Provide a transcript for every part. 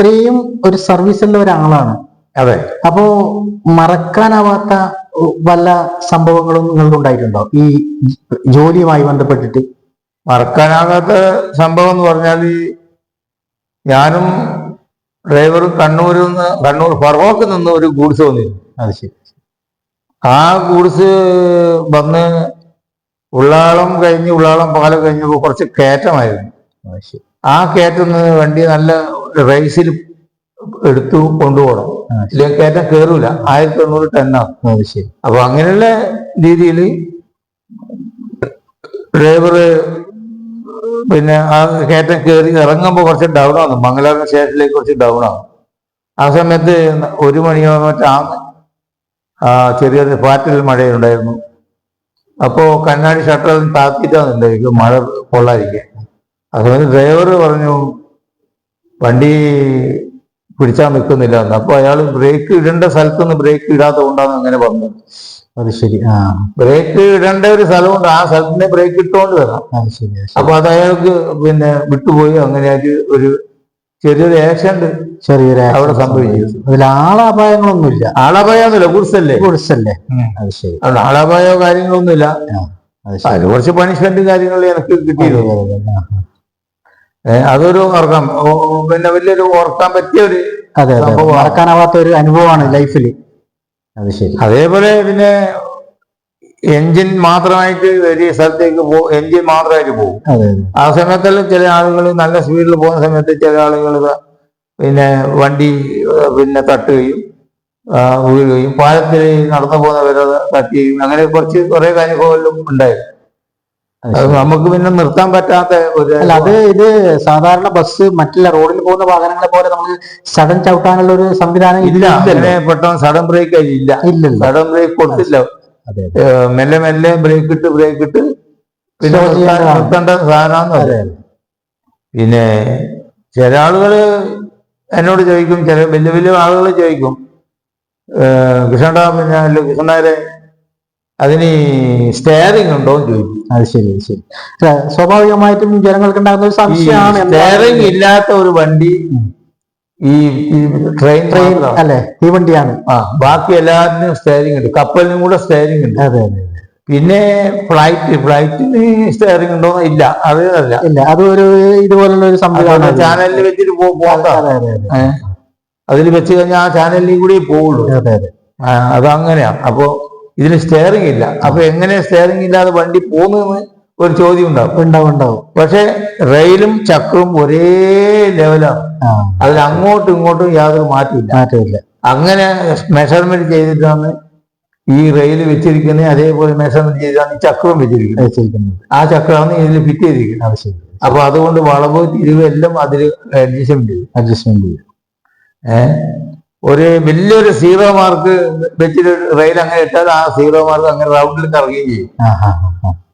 ഇത്രയും ഒരു സർവീസ് ഉള്ള ഒരാളാണ്. അതെ. അപ്പോ മറക്കാനാവാത്ത വല്ല സംഭവങ്ങളും നിങ്ങൾക്ക് ഉണ്ടായിട്ടുണ്ടോ? ഈ ജോലിയുമായി ബന്ധപ്പെട്ടിട്ട്. മറക്കാനാകാത്ത സംഭവം എന്ന് പറഞ്ഞാൽ ഈ ഞാനും ഡ്രൈവറും കണ്ണൂരിൽ നിന്ന് കണ്ണൂർ ഫറോക്ക് നിന്ന് ഒരു ഗൂഡ്സ് വന്നിരുന്നു അത് ശരി. ആ ഗൂഡ്സ് വന്ന് ഉള്ളാളം കഴിഞ്ഞ് ഉള്ളാളം പാലം കഴിഞ്ഞപ്പോൾ കുറച്ച് കയറ്റമായിരുന്നു. ആ കയറ്റുന്ന വണ്ടി നല്ല റേസിൽ എടുത്തു കൊണ്ടുപോകണം. ഇതിലേക്ക് കയറ്റം കയറൂല ആയിരത്തി തൊണ്ണൂറ് ടണ്ണാണ് അത് ശരി. അപ്പൊ അങ്ങനെയുള്ള രീതിയിൽ ഡ്രൈവർ പിന്നെ ആ കയറ്റം കയറി ഇറങ്ങുമ്പോൾ കുറച്ച് ഡൗൺ ആകുന്നു മംഗലാപുരം സ്റ്റേഷനിലേക്ക് കുറച്ച് ഡൗൺ ആകും ആ സമയത്ത് ഒരു മണിയോ മറ്റോ ആ ചെറിയൊരു പാറ്റൽ മഴയുണ്ടായിരുന്നു. അപ്പോൾ കണ്ണാടി ഷട്ടർ താത്തിട്ടാന്നുണ്ടായിരിക്കും മഴ കൊള്ളാതിരിക്കാൻ ആ സമയത്ത് ഡ്രൈവർ പറഞ്ഞു വണ്ടി പിടിച്ചാൽ നിൽക്കുന്നില്ല. എന്ന് അപ്പൊ അയാൾ ബ്രേക്ക് ഇടേണ്ട സ്ഥലത്തുനിന്ന് ബ്രേക്ക് ഇടാത്ത കൊണ്ടാണ് അങ്ങനെ പറഞ്ഞത് അത് ശരി. ആ. ബ്രേക്ക് ഇടേണ്ട ഒരു സ്ഥലമുണ്ട് ആ സ്ഥലത്തിന് ബ്രേക്ക് ഇട്ടുകൊണ്ട് വരാം. അത് ശരി അപ്പൊ അത് അയാൾക്ക് പിന്നെ വിട്ടുപോയി. അങ്ങനെയായിട്ട് ഒരു ചെറിയൊരു ആക്സിഡന്റ് ചെറിയൊരു അവിടെ സംഭവിച്ചു. അതിൽ ആളപായങ്ങളൊന്നുമില്ല. ആളപായൊന്നുമില്ല കുറിച്ചല്ലേ കുറിച്ചല്ലേ അത് ശരി. അതുകൊണ്ട് ആളപായോ കാര്യങ്ങളൊന്നുമില്ല. അത് കുറച്ച് പണിഷ്മെന്റ് കാര്യങ്ങൾ എനിക്ക് കിട്ടിയിരുന്നു അതൊരു ഓർക്കാം ഓ, ഓ, പിന്നെ വലിയൊരു ഓർക്കാൻ പറ്റിയ ഒരു അതെ മറക്കാനാവാത്ത ഒരു അനുഭവമാണ് ലൈഫിൽ അത് ശരി. അതേപോലെ പിന്നെ എൻജിൻ മാത്രമായിട്ട് ഒരു സ്ഥലത്തേക്ക് പോ എൻജിൻ മാത്രമായിട്ട് പോകും. ആ സമയത്തെല്ലാം ചില ആളുകൾ നല്ല സ്പീഡിൽ പോകുന്ന സമയത്ത് ചില ആളുകൾ പിന്നെ വണ്ടി പിന്നെ തട്ടുകയും വീഴുകയും പാലത്തിൽ നടന്നു പോകുന്നവരത് തട്ടുകയും അങ്ങനെ കുറച്ച് കുറേ അനുഭവമെല്ലാം ഉണ്ടായിരുന്നു. നമുക്ക് പിന്നെ നിർത്താൻ പറ്റാത്ത ഒരു അല്ല അത് ഇത് സാധാരണ ബസ് മറ്റുള്ള റോഡിൽ പോകുന്ന വാഹനങ്ങളെ പോലെ നമുക്ക് സഡൻ ചവിട്ടാനുള്ള ഒരു സംവിധാനം ഇല്ല അങ്ങനെ പെട്ടെന്ന് സഡൻ ബ്രേക്ക് ഇല്ല. ഇല്ല സഡൻ ബ്രേക്ക് കൊടുത്തില്ല. മെല്ലെ മെല്ലെ ബ്രേക്ക് ഇട്ട് ബ്രേക്ക് ഇട്ട് പിന്നെ. നിർത്തേണ്ട സാധനമാണെന്ന് പറയാം പിന്നെ ചില ആളുകൾ എന്നോട് ചോദിക്കും ചില വലിയ വലിയ ആളുകൾ ചോദിക്കും. കൃഷ്ണ പിന്നെ അതിന് സ്റ്റെയറിംഗ് ഉണ്ടോ എന്ന് ചോദിക്കും. അത് ശരി ശരി. സ്വാഭാവികമായിട്ടും ജനങ്ങൾക്ക് ഉണ്ടാകുന്ന ഒരു സംശയമാണ് സ്റ്റെയറിംഗ് ഇല്ലാത്ത ഒരു വണ്ടി ഈ ട്രെയിൻ ട്രെയിൻ അല്ലെ? ഈ വണ്ടിയാണ്. ആ ബാക്കി എല്ലാത്തിനും സ്റ്റെയറിംഗ് ഉണ്ട്. കപ്പലിനും കൂടെ സ്റ്റെയറിംഗ് ഉണ്ട്. അതെ അതെ പിന്നെ ഫ്ലൈറ്റ് ഫ്ലൈറ്റിന് സ്റ്റെയറിംഗ് ഉണ്ടോ ഇല്ല. അത് അല്ല. ഇല്ല അത് ഒരു ഇതുപോലുള്ള ഒരു സംവിധാനം ചാനലിൽ വെച്ചിട്ട് പോകാം അതെ അതെ അതെ അതിൽ വെച്ച് കഴിഞ്ഞാൽ ആ ചാനലിൽ കൂടി പോവുള്ളൂ. അതെ അതെ. അത് അങ്ങനെയാണ് അപ്പോ ഇതിന് സ്റ്റെയറിംഗ് ഇല്ല. അപ്പൊ എങ്ങനെ സ്റ്റെയറിംഗ് ഇല്ലാതെ വണ്ടി പോകുന്നതെന്ന് ഒരു ചോദ്യം ഉണ്ടാവും. ഉണ്ടാവും ഉണ്ടാവും. പക്ഷെ റെയിലും ചക്രവും ഒരേ ലെവലാണ് അതിൽ അങ്ങോട്ടും ഇങ്ങോട്ടും യാതൊരു മാറ്റമില്ല മാറ്റമില്ല അങ്ങനെ മെഷർമെന്റ് ചെയ്തിട്ടാണ് ഈ റെയിൽ വെച്ചിരിക്കുന്നത്. അതേപോലെ മെഷർമെന്റ് ചെയ്താണ് ഈ ചക്രവും വെച്ചിരിക്കുന്നത്. വെച്ചിരിക്കുന്നത്. ആ ചക്രമാണ് ഇതിൽ ഫിറ്റ് ചെയ്തിരിക്കുന്നത്. ആവശ്യം അപ്പൊ അതുകൊണ്ട് വളവ് തിരിവ് എല്ലാം അതിൽ അഡ്ജസ്റ്റ്മെന്റ് ചെയ്യും. അഡ്ജസ്റ്റ്മെന്റ് ചെയ്യും. ഏഹ് ഒരു വലിയൊരു സീറോ മാർക്ക് വെച്ചിട്ട് റെയിൽ അങ്ങനെ ഇട്ടാൽ ആ സീറോ മാർക്ക് അങ്ങനെ റൗണ്ടിൽ കറങ്ങുകയും ചെയ്യും.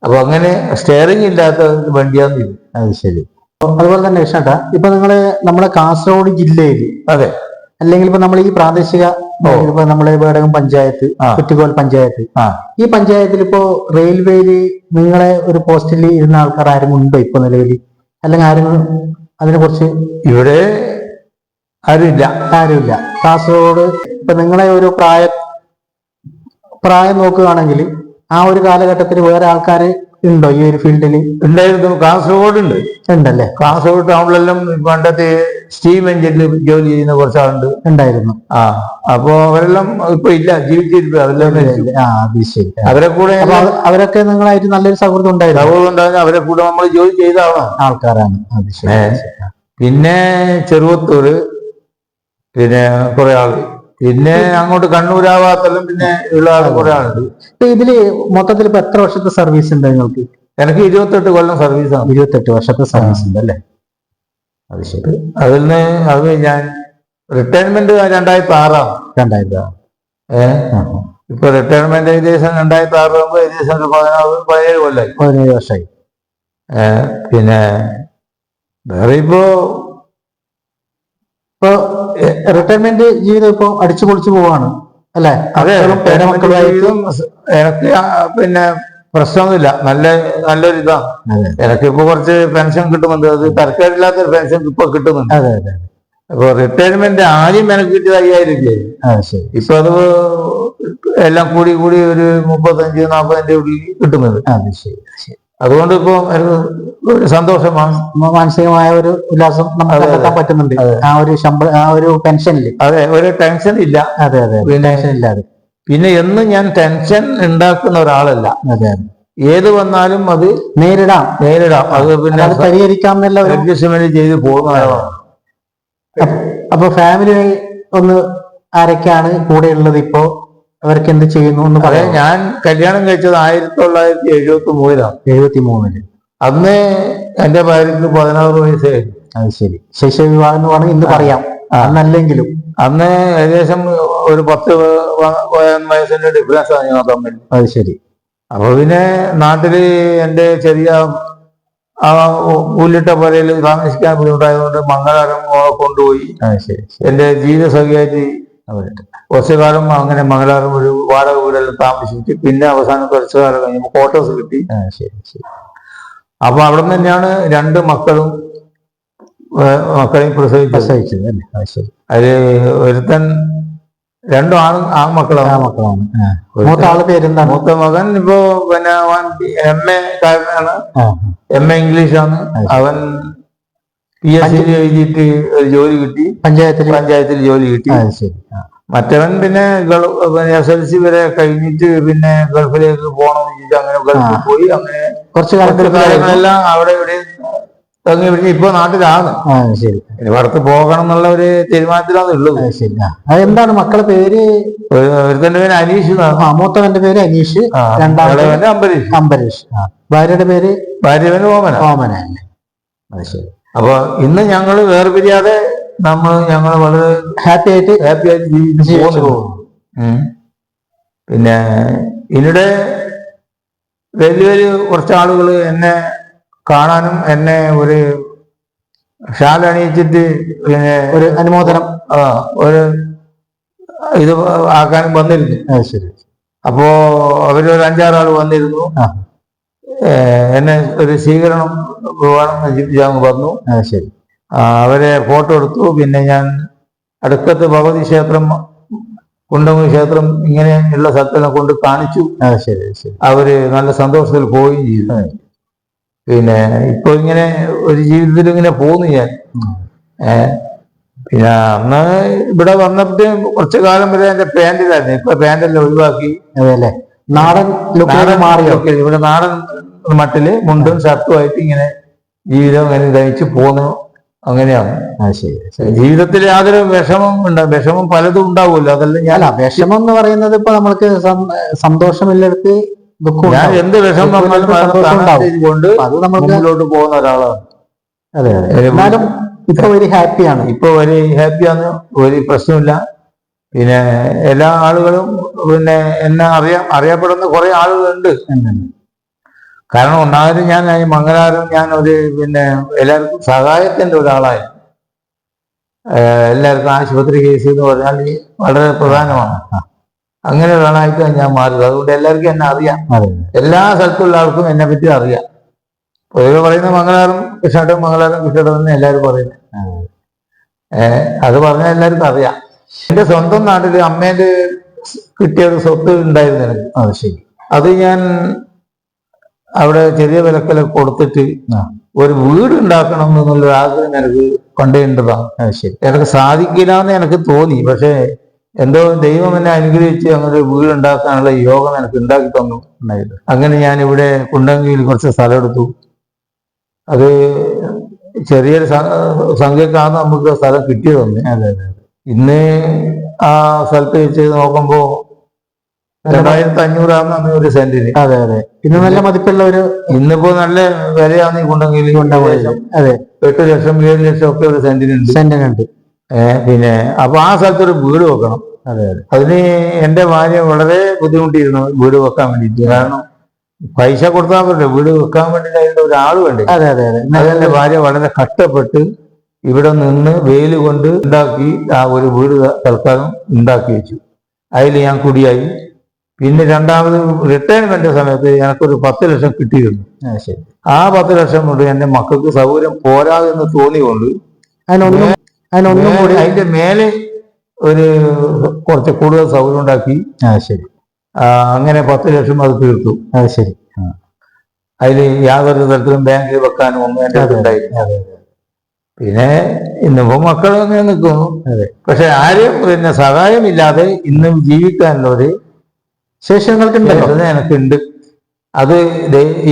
അപ്പൊ അങ്ങനെ സ്റ്റിയറിംഗ് ഇല്ലാത്ത വണ്ടിയാന്ന് അത് ശരി. അതുപോലെ തന്നെ കൃഷ്ണേട്ടാ ഇപ്പൊ നിങ്ങൾ നമ്മുടെ കാസർഗോഡ് ജില്ലയിൽ അതെ. അല്ലെങ്കിൽ ഇപ്പൊ നമ്മൾ ഈ പ്രാദേശിക ഇപ്പൊ നമ്മളെ വേടകം പഞ്ചായത്ത്. കുറ്റിക്കോൽ പഞ്ചായത്ത്. ഈ പഞ്ചായത്തിൽ ഇപ്പോ റെയിൽവേയിൽ നിങ്ങളെ ഒരു പോസ്റ്റിൽ ഇരുന്ന ആൾക്കാർ ആരും ഉണ്ടോ ഇപ്പൊ നിലവിൽ അല്ലെങ്കിൽ ആരും അതിനെ കുറിച്ച് ഇവിടെ ആരുമില്ല. ആരുമില്ല. കാസർഗോഡ്. ഇപ്പൊ നിങ്ങളെ ഒരു പ്രായ പ്രായം നോക്കുകയാണെങ്കിൽ ആ ഒരു കാലഘട്ടത്തിൽ വേറെ ആൾക്കാർ ഉണ്ടോ ഈ ഒരു ഫീൽഡിൽ ഉണ്ടായിരുന്നു. കാസർഗോഡ് ഉണ്ട്. ഉണ്ടല്ലേ? കാസർഗോഡ് ടൗണിലെല്ലാം പണ്ടത്തെ സ്റ്റീം എഞ്ചിനിൽ ജോലി ചെയ്യുന്ന കുറച്ച് ആളുണ്ട്. ഉണ്ടായിരുന്നു. ആ അപ്പോ അവരെല്ലാം ഇപ്പൊ ഇല്ല ജീവിച്ചിരിപ്പ്. അവരെല്ലാം ശരി. അവരെ കൂടെ അവരൊക്കെ നിങ്ങളായിട്ട് നല്ലൊരു സൗഹൃദം ഉണ്ടായിരുന്നു. സൗഹൃദം ഉണ്ടായിരുന്നു. അവരെ കൂടെ നമ്മൾ ജോലി ചെയ്താണ് ആൾക്കാരാണ്. പിന്നെ ചെറുവത്തൂര് പിന്നെ കുറെ ആൾ. പിന്നെ അങ്ങോട്ട് കണ്ണൂരാവാത്തലും പിന്നെ ഉള്ള ആൾ കുറെ ആളുണ്ട്. ഇപ്പൊ ഇതിൽ മൊത്തത്തിൽ ഇപ്പൊ എത്ര വർഷത്തെ സർവീസ് ഉണ്ട് നിങ്ങൾക്ക്? എനിക്ക് ഇരുപത്തെട്ട് കൊല്ലം സർവീസ് ആണ്. ഇരുപത്തെട്ട് വർഷത്തെ സർവീസ് ഉണ്ട് അല്ലേ? അത് ശരി. അതിൽ നിന്ന് അത് ഞാൻ റിട്ടയർമെന്റ് രണ്ടായിരത്തി ആറാണ് രണ്ടായിരം ഏഹ് ആ, ഇപ്പൊ റിട്ടയർമെന്റ് ഏകദേശം രണ്ടായിരത്തി ആറ് ആകുമ്പോൾ ഏകദേശം ഒരു പതിനാറ് പതിനേഴ് കൊല്ലായി. പതിനേഴ് വർഷമായി. ഏഹ് പിന്നെ വേറെ ഇപ്പോ ഇപ്പൊ റിട്ടയർമെന്റ് ജീവിതം ഇപ്പൊ അടിച്ചു പൊളിച്ചു പോവാണ്. അല്ലെ? അതെ എനിക്ക് പിന്നെ പ്രശ്നമൊന്നുമില്ല. നല്ല നല്ലൊരു ഇതാ എനിക്ക് എനിക്കിപ്പോ കുറച്ച് പെൻഷൻ കിട്ടുന്നുണ്ട്. അത് തരക്കേടില്ലാത്ത പെൻഷൻ ഇപ്പൊ കിട്ടുന്നുണ്ട്. അതെ അതെ അപ്പൊ റിട്ടയർമെന്റ് ആദ്യം എനിക്ക് കിട്ടിയത് അയ്യായിരം രൂപയായി ഇപ്പൊ അത് എല്ലാം കൂടി കൂടി ഒരു മുപ്പത്തഞ്ച് നാൽപ്പതിന്റെ ഉള്ളിൽ കിട്ടുന്നത് അത് ശരി ശരി. അതുകൊണ്ട് ഇപ്പൊ ഒരു സന്തോഷമാണ്. മാനസികമായ ഒരു ഉല്ലാസം നമുക്ക്. കണ്ടെത്താൻ പറ്റുന്നുണ്ട്. ആ ഒരു ശമ്പള ആ ഒരു ടെൻഷനിൽ അതെ ഒരു ടെൻഷൻ ഇല്ല. അതെ അതെ ടെൻഷൻ ഇല്ലാതെ. പിന്നെ എന്നും ഞാൻ ടെൻഷൻ ഉണ്ടാക്കുന്ന ഒരാളല്ല. അതെ ഏത് വന്നാലും അത് നേരിടാം. നേരിടാം. അത് പിന്നെ അത് പരിഹരിക്കാം അഡ്ജസ്റ്റ്മെന്റ് ചെയ്ത് പോകുന്ന ആളാണ് അപ്പ- അപ്പൊ ഫാമിലി ഒന്ന് ആരൊക്കെയാണ് കൂടെ ഉള്ളത് ഇപ്പോ? അവർക്ക് എന്ത് ചെയ്യുന്നു എന്ന് അതെ പറയാം ഞാൻ കല്യാണം കഴിച്ചത് ആയിരത്തി തൊള്ളായിരത്തി എഴുപത്തി മൂന്നിലാണ് എഴുപത്തി മൂന്നിൽ അന്ന് എന്റെ ഭാര്യക്ക് പതിനാറ് വയസ്സായിരുന്നു അത് ശരി. ശൈശവ വിവാഹം എന്ന് പറഞ്ഞാൽ ഇന്ന് പറയാം. അന്നല്ലെങ്കിലും. അന്ന് ഏകദേശം ഒരു പത്ത് വ- വ- പതിനൊന്ന് വയസ്സിന്റെ ഡിഫറൻസ് ആണ് ഞങ്ങൾ തമ്മിൽ അത് ശരി. അപ്പൊ പിന്നെ നാട്ടിൽ എന്റെ ചെറിയ ആ പുല്ലിട്ട പുരയിൽ താമസിക്കാൻ ബുദ്ധിമുട്ടായതുകൊണ്ട് മംഗളാരം കൊണ്ടുപോയി. അത് ശരി ശരി. എന്റെ ജീവിത അതെ. കുറച്ചു കാലം അങ്ങനെ മംഗലാറും ഒരു വാടക വീടെല്ലാം താമസിച്ച് പിന്നെ അവസാനം കുറച്ചു കാലം കഴിഞ്ഞപ്പോൾ ക്വാർട്ടേഴ്സ് കിട്ടി. ശരി ശരി. അപ്പൊ അവിടെ നിന്ന് തന്നെയാണ് രണ്ട് മക്കളും മക്കളെയും പ്രസവിച്ചത്. പ്രസവിച്ചത് അല്ലേ? അത് ശരി. അതിൽ ഒരുത്തൻ രണ്ടും ആണ് ആ മക്കളാണ്. ആ. മക്കളാണ് ആൾ പേരെന്താണ്? മൂത്ത മകൻ ഇപ്പോ പിന്നെ അവൻ എം എ കാരനാണ്. എം എ ഇംഗ്ലീഷാണ് അവൻ പി എസ് സി എഴുതിയിട്ട് ഒരു ജോലി കിട്ടി. പഞ്ചായത്തിൽ. പഞ്ചായത്തിൽ ജോലി കിട്ടി. ശരി. മറ്റവൻ പിന്നെ എസ് എൽ സി വരെ കഴിഞ്ഞിട്ട് പിന്നെ ഗൾഫിലേക്ക് പോകണം വെച്ചിട്ട് അങ്ങനെ ഗൾഫിൽ പോയി. അങ്ങനെ കുറച്ചു കാര്യങ്ങളെല്ലാം അവിടെ ഇവിടെ തങ്ങി പിടിച്ച് ഇപ്പൊ നാട്ടിലാണ്. ശരി. പുറത്ത് പോകണം എന്നുള്ള ഒരു തീരുമാനത്തിലാണ് ഉള്ളത്. എന്താണ് ശരി. ആ. അതെന്താണ് മക്കളെ പേര്? ഒരു- ഒരുത്തന്റെ പേര് അനീഷ് മൂത്തവന്റെ പേര് അനീഷ്. രണ്ടാമത്തെ അംബരീഷ് അംബരീഷ് ഭാര്യയുടെ പേര്? ഭാര്യവന് ഓമന. ഓമന അല്ലേ. അത് ശരി. അപ്പൊ ഇന്ന് ഞങ്ങൾ വേർപിരിയാതെ നമ്മൾ ഞങ്ങൾ വളരെ ഹാപ്പി ആയിട്ട് ഹാപ്പി ആയിട്ട് ജീവിച്ച് പോകുന്നു. പിന്നെ ഇന്നിടെ വലിയ വലിയ കുറച്ച് ആളുകൾ എന്നെ കാണാനും എന്നെ ഒരു ഷാൽ അണിയിച്ചിട്ട് പിന്നെ ഒരു അനുമോദനം. ആ, ഒരു ഇത് ആക്കാനും വന്നിരുന്നു. ശരി. അപ്പോ അവർ ഒരു അഞ്ചാറാൾ വന്നിരുന്നു എന്നെ ഒരു സ്വീകരണം വേണം എന്ന് പറഞ്ഞു. ശരി. അവരെ ഫോട്ടോ എടുത്തു. പിന്നെ ഞാൻ അടുക്കത്ത് ഭഗവതി ക്ഷേത്രം കുണ്ടമുഖി ക്ഷേത്രം ഇങ്ങനെയുള്ള സ്ഥലത്തെല്ലാം കൊണ്ട് കാണിച്ചു. ആ ശരി ശരി. അവർ നല്ല സന്തോഷത്തിൽ പോവുകയും ചെയ്തു. പിന്നെ ഇപ്പൊ ഇങ്ങനെ ഒരു ജീവിതത്തിൽ ഇങ്ങനെ പോന്നു ഞാൻ. പിന്നെ അന്ന് ഇവിടെ വന്നിട്ട് കുറച്ചു കാലം വരെ എന്റെ പാന്റിലായിരുന്നു ഇപ്പൊ പാന്റെല്ലാം ഒഴിവാക്കി. അതെ അല്ലേ നാടൻ ലുക്കിൽ മാറിയോ ഇവിടെ നാടൻ മട്ടിൽ മുണ്ടും ഷർട്ടും ആയിട്ട് ഇങ്ങനെ ജീവിതം അങ്ങനെ ദഹിച്ചു പോന്നു അങ്ങനെയാണ്. ശരി. ജീവിതത്തിൽ യാതൊരു വിഷമം ഉണ്ടാവും വിഷമം പലതും ഉണ്ടാവുമല്ലോ. അതെല്ലാം ഞാൻ അല്ല വിഷമം എന്ന് പറയുന്നത് ഇപ്പൊ നമ്മൾക്ക് സന്തോഷമില്ലടത്ത് ദുഃഖം ഞാൻ എന്ത് വിഷമം ദുഃഖം അത് നമുക്ക് മുമ്പിലോട്ട് പോകുന്ന ഒരാളാണ്. അതെ അതെ. എന്നാലും ഇപ്പൊ ഒരു ഹാപ്പിയാണ്. ഇപ്പൊ ഒരു ഹാപ്പിയാണ് ഒരു പ്രശ്നമില്ല പിന്നെ എല്ലാ ആളുകളും പിന്നെ എന്നെ അറിയാം അറിയപ്പെടുന്ന കുറെ ആളുകളുണ്ട്. കാരണം ഒന്നാമത് ഞാൻ ഈ മംഗലാരം ഞാൻ ഒരു പിന്നെ എല്ലാവർക്കും സഹായത്തിന്റെ ഒരാളായി. ഏഹ് എല്ലാവർക്കും ആശുപത്രി കേസ് എന്ന് പറഞ്ഞാൽ വളരെ പ്രധാനമാണ്. അങ്ങനെ ഒരാളായിട്ടാണ് ഞാൻ മാറിയത്. അതുകൊണ്ട് എല്ലാവർക്കും എന്നെ അറിയാം. എല്ലാ സ്ഥലത്തുള്ള ആൾക്കും എന്നെ പറ്റി അറിയാം. പൊതുവെ പറയുന്ന മംഗളാരം കൃഷ്ണട്ടം മംഗളാരം കൃഷ്ണട്ടം എന്ന് എല്ലാവരും പറയുന്നത് അത് പറഞ്ഞാൽ എല്ലാവർക്കും അറിയാം. എന്റെ സ്വന്തം നാട്ടിൽ അമ്മേന്റെ കിട്ടിയ ഒരു സ്വത്ത് ഉണ്ടായിരുന്നു എനിക്ക്. അത് ശരി. അത് ഞാൻ അവിടെ ചെറിയ വിലക്കല കൊടുത്തിട്ട് ഒരു വീട് ഉണ്ടാക്കണം എന്നുള്ളൊരു ആഗ്രഹം എനിക്ക് കണ്ടേണ്ടതാണ്. ശരി. എനിക്ക് സാധിക്കില്ല എന്ന് എനിക്ക് തോന്നി. പക്ഷേ എന്തോ ദൈവം എന്നെ അനുഗ്രഹിച്ച് അങ്ങനെ ഒരു വീട് ഉണ്ടാക്കാനുള്ള യോഗം എനിക്ക് ഉണ്ടാക്കി തന്നു. അങ്ങനെ ഞാൻ ഇവിടെ കുണ്ടങ്കിയിൽ കുറച്ച് സ്ഥലം എടുത്തു. അത് ചെറിയൊരു സംഖ്യക്കാണ് നമുക്ക് സ്ഥലം അതെ അതെ. ഇന്ന് ആ സ്ഥലത്ത് വെച്ച് നോക്കുമ്പോ രണ്ടായിരത്തി അഞ്ഞൂറാണ് അന്ന് ഒരു സെന്റിന്. അതെ അതെ. ഇന്ന് നല്ല മതിപ്പുള്ള ഒരു ഇന്നിപ്പോ നല്ല വിലയാണ് ഈ കുണ്ടെങ്കിൽ അതെ. എട്ട് ലക്ഷം ഏഴ് ലക്ഷം ഒക്കെ ഒരു സെന്റിനുണ്ട്. സെന്റിനുണ്ട്. ഏഹ് പിന്നെ അപ്പൊ ആ സ്ഥലത്ത് ഒരു വീട് വെക്കണം. അതെ അതെ. അതിന് എന്റെ ഭാര്യ വളരെ ബുദ്ധിമുട്ടിയിരുന്നു വീട് വെക്കാൻ വേണ്ടിയിട്ട്. കാരണം പൈസ കൊടുത്താൽ പറ്റില്ല വീട് വെക്കാൻ വേണ്ടിയിട്ട് അതിന്റെ ഒരാൾ വേണ്ടേ? അതെ അതെ അതെ. അത് എന്റെ ഭാര്യ വളരെ കഷ്ടപ്പെട്ട് ഇവിടെ നിന്ന് വെയിൽ കൊണ്ട് ഉണ്ടാക്കി ആ ഒരു വീട് തൽക്കാലം ഉണ്ടാക്കി വെച്ചു. അതിൽ ഞാൻ കുടിയായി. പിന്നെ രണ്ടാമത് റിട്ടയർമെന്റ് സമയത്ത് എനിക്കൊരു പത്ത് ലക്ഷം കിട്ടിയിരുന്നു. ആ, ശരി. ആ പത്ത് ലക്ഷം കൊണ്ട് എന്റെ മക്കൾക്ക് സൗകര്യം പോരാ എന്ന് തോന്നിക്കൊണ്ട് അതിനൊന്നും അതിനൊന്നും കൂടി അതിന്റെ മേലെ ഒരു കുറച്ച് കൂടുതൽ സൗകര്യം ഉണ്ടാക്കി. ആ ശരി. അങ്ങനെ പത്ത് ലക്ഷം അത് തീർത്തു. ശരി. അതിൽ യാതൊരു തരത്തിലും ബാങ്കിൽ വെക്കാനും ഒന്നും എന്റെ അടുത്ത് ഉണ്ടായില്ല. പിന്നെ ഇന്നിപ്പോ മക്കൾ അങ്ങനെ നിൽക്കുന്നു. പക്ഷെ ആരും പിന്നെ സഹായമില്ലാതെ ഇന്നും ജീവിക്കാനുള്ള ഒരു ശേഷി എനിക്കുണ്ട്. അത്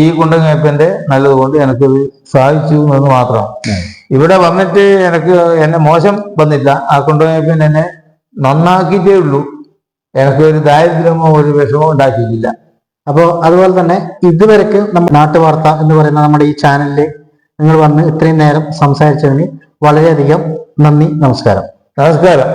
ഈ കുണ്ടങ്ങയപ്പന്റെ നല്ലതുകൊണ്ട് എനിക്കത് സാധിച്ചു എന്ന് മാത്രം. ഇവിടെ വന്നിട്ട് എനിക്ക് എന്നെ മോശം വന്നില്ല. ആ കുണ്ടങ്ങയപ്പൻ എന്നെ നന്നാക്കിയിട്ടേ ഉള്ളൂ. എനിക്ക് ഒരു ദാരിദ്ര്യമോ ഒരു വിഷമോ ഉണ്ടാക്കിയിട്ടില്ല. അപ്പോൾ അതുപോലെ തന്നെ ഇതുവരെക്ക് നമ്മ നാട്ടുവാർത്ത എന്ന് പറയുന്ന നമ്മുടെ ഈ ചാനലിൽ നിങ്ങൾ വന്ന് ഇത്രയും നേരം സംസാരിച്ചതിന് വളരെയധികം നന്ദി നമസ്കാരം. നമസ്കാരം.